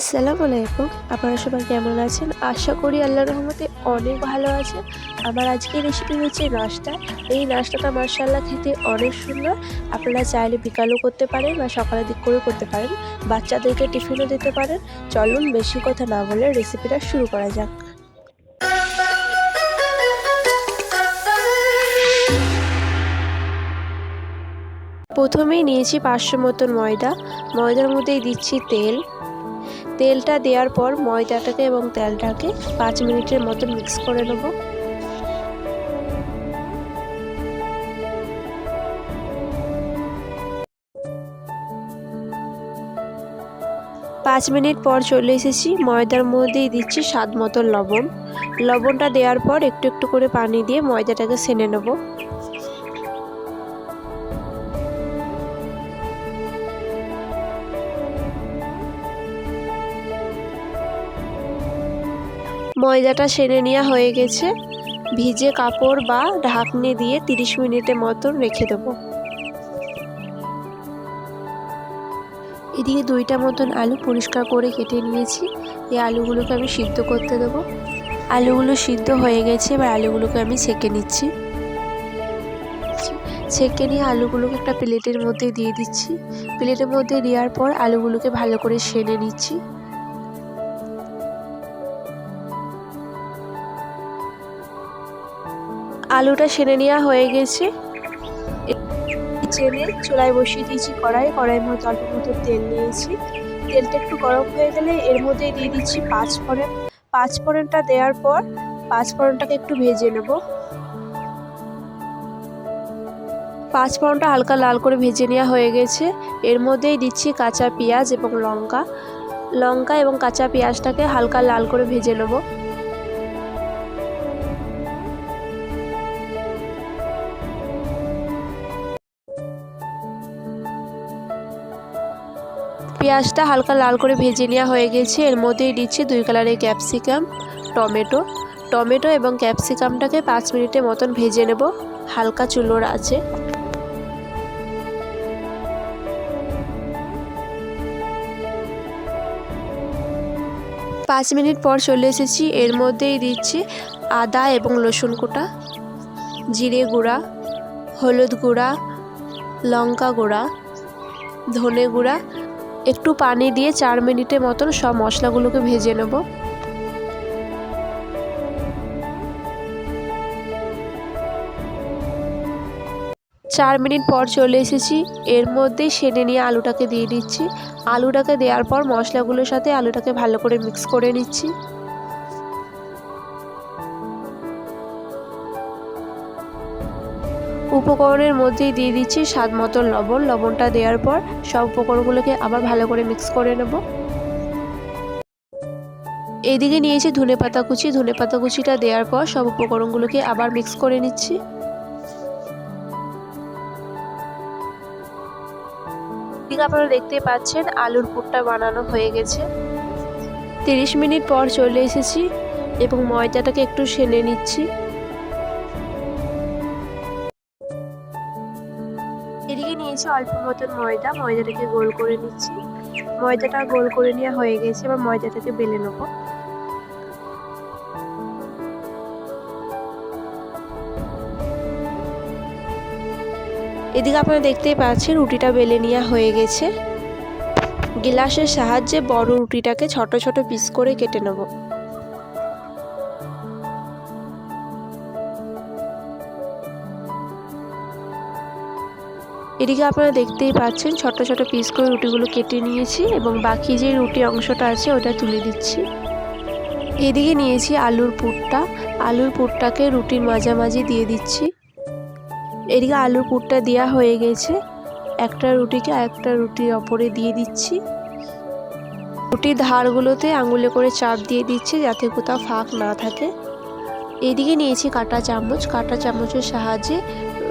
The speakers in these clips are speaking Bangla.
আসসালামু আলাইকুম। আপনারা সবাই কেমন আছেন? আশা করি আল্লাহ রহমতে অনেক ভালো আছেন। আমার আজকের রেসিপি হচ্ছে নাস্তা। এই নাস্তাটা মার্শাল্লাহ খেতে অনেক সুন্দর। আপনারা চাইলে বিকালও করতে পারেন বা সকালের দিক করেও করতে পারেন। বাচ্চাদেরকে টিফিনও দিতে পারেন। চলুন বেশি কথা না বলে রেসিপিটা শুরু করা যাক। প্রথমেই নিয়েছি পাঁচশো মতন ময়দা। ময়দার মধ্যেই দিচ্ছি তেল। তেলটা দেওয়ার পর ময়দাটাকে এবং তেলটাকে পাঁচ মিনিটের মতো মিক্স করে নেব। পাঁচ মিনিট পর চলে এসেছি। ময়দার মধ্যেই দিচ্ছি স্বাদ মতো লবণ। লবণটা দেওয়ার পর একটু একটু করে পানি দিয়ে ময়দাটাকে সেনে নেব। ময়দাটা সেনে নেওয়া হয়ে গেছে। ভিজে কাপড় বা ঢাকনি দিয়ে 30 মিনিটের মতন রেখে দেবো। এদিকে দুইটা মতন আলু পরিষ্কার করে কেটে নিয়েছি। এই আলুগুলোকে আমি সিদ্ধ করতে দেবো। আলুগুলো সিদ্ধ হয়ে গেছে, এবার আলুগুলোকে আমি ছেঁকে নিচ্ছি। ছেঁকে নিয়ে আলুগুলোকে একটা প্লেটের মধ্যে দিয়ে দিচ্ছি। প্লেটের মধ্যে দেওয়ার পর আলুগুলোকে ভালো করে সেনে নিচ্ছি। আলুটা সেনে নেওয়া হয়ে গেছে। চেনে চুলায় বসিয়ে দিয়েছি কড়াই। কড়াইয়ের মধ্যে অল্প মতো তেল নিয়েছি। তেলটা একটু গরম হয়ে গেলে এর মধ্যে দিয়ে দিচ্ছি পাঁচ ফোড়ন পাঁচ ফোড়নটা দেওয়ার পর পাঁচ ফোড়নটাকে একটু ভেজে নেব। পাঁচ ফোড়নটা হালকা লাল করে ভেজে নেওয়া হয়ে গেছে। এর মধ্যেই দিচ্ছি কাঁচা পেঁয়াজ এবং লঙ্কা। লঙ্কা এবং কাঁচা পেঁয়াজটাকে হালকা লাল করে ভেজে নেব। পেঁয়াজটা হালকা লাল করে ভেজে নেওয়া হয়ে গেছে। এর মধ্যেই দিচ্ছি দুই কালারের ক্যাপসিকাম, টমেটো। টমেটো এবং ক্যাপসিকামটাকে পাঁচ মিনিটের মতন ভেজে নেব। হালকা চুলোর আছে। পাঁচ মিনিট পর চলে এসেছি। এর মধ্যেই দিচ্ছি আদা এবং রসুন কোটা, জিরে গুঁড়া, হলুদ গুঁড়া, লঙ্কা গুঁড়া, ধনে গুঁড়া একটু পানি দিয়ে চার মিনিটের মতন সব মশলাগুলোকে ভেজে নেব। চার মিনিট পর চলে এসেছি। এর মধ্যেই সেনে নিয়ে আলুটাকে দিয়ে দিচ্ছি। আলুটাকে দেওয়ার পর মশলাগুলোর সাথে আলুটাকে ভালো করে মিক্স করে নিচ্ছি। উপকরণের মধ্যেই দিয়ে দিচ্ছি স্বাদ মতো লবণ। লবণটা দেওয়ার পর সব উপকরণগুলোকে আবার ভালো করে মিক্স করে নেব। এইদিকে নিয়েছি ধনে পাতা কুচি। ধনে পাতা কুচিটা দেওয়ার পর সব উপকরণগুলোকে আবার মিক্স করে নিচ্ছি। এদিকে আপনারা দেখতে পাচ্ছেন, আলুর পুরটা বানানো হয়ে গেছে। তিরিশ মিনিট পর চলে এসেছি এবং ময়দাটাকে একটু সেনে নিচ্ছি। এদিকে নিয়েছি অল্প মতন ময়দা। ময়দাটাকে গোল করে নিচ্ছি। ময়দাটা গোল করে নেওয়া হয়ে গেছে। এবার ময়দাটাকে বেলে নেব। এদিকে আপনারা দেখতেই পাচ্ছেন, রুটিটা বেলে নেওয়া হয়ে গেছে। গিলাসের সাহায্যে বড় রুটিটাকে ছোট ছোট পিস করে কেটে নেব। এদিকে আপনারা দেখতেই পাচ্ছেন ছোট ছোট পিস করে রুটিগুলো কেটে নিয়েছি এবং বাকি যে রুটি অংশটা আছে ওটা তুলে দিচ্ছি। এদিকে নিয়েছি আলুর পুরটা। আলুর পুরটাকে রুটির মাঝামাঝি দিয়ে দিচ্ছি। এদিকে আলুর পুরটা দেওয়া হয়ে গেছে। একটা রুটিকে একটা রুটির ওপরে দিয়ে দিচ্ছি। রুটির ধারগুলোতে আঙুলে করে চাপ দিয়ে দিচ্ছি যাতে কোথাও ফাঁক না থাকে। এদিকে নিয়েছি কাটা চামচ। কাটা চামচের সাহায্যে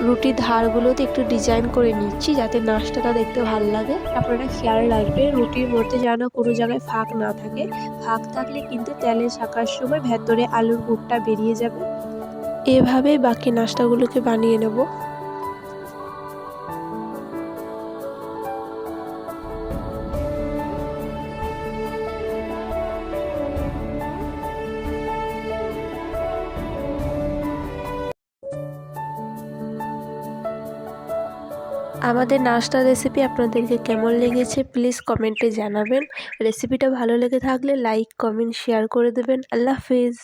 রুটির ধারগুলোতে একটু ডিজাইন করে নিচ্ছি যাতে নাচটাটা দেখতে ভালো লাগে। আপনারা খেয়াল রাখবেন, রুটির মধ্যে যেন কোনো জায়গায় ফাঁক না থাকে। ফাঁক থাকলে কিন্তু তেলে শাকার সময় ভেতরে আলুর গুড়টা বেরিয়ে যাবে। এভাবে বাকি নাস্তাগুলোকে বানিয়ে নেব। আমাদের নাস্তা রেসিপি আপনাদেরকে কেমন লেগেছে প্লিজ কমেন্টে জানাবেন। রেসিপিটা ভালো লেগে থাকলে লাইক কমেন্ট শেয়ার করে দেবেন। আল্লাহ হাফিজ।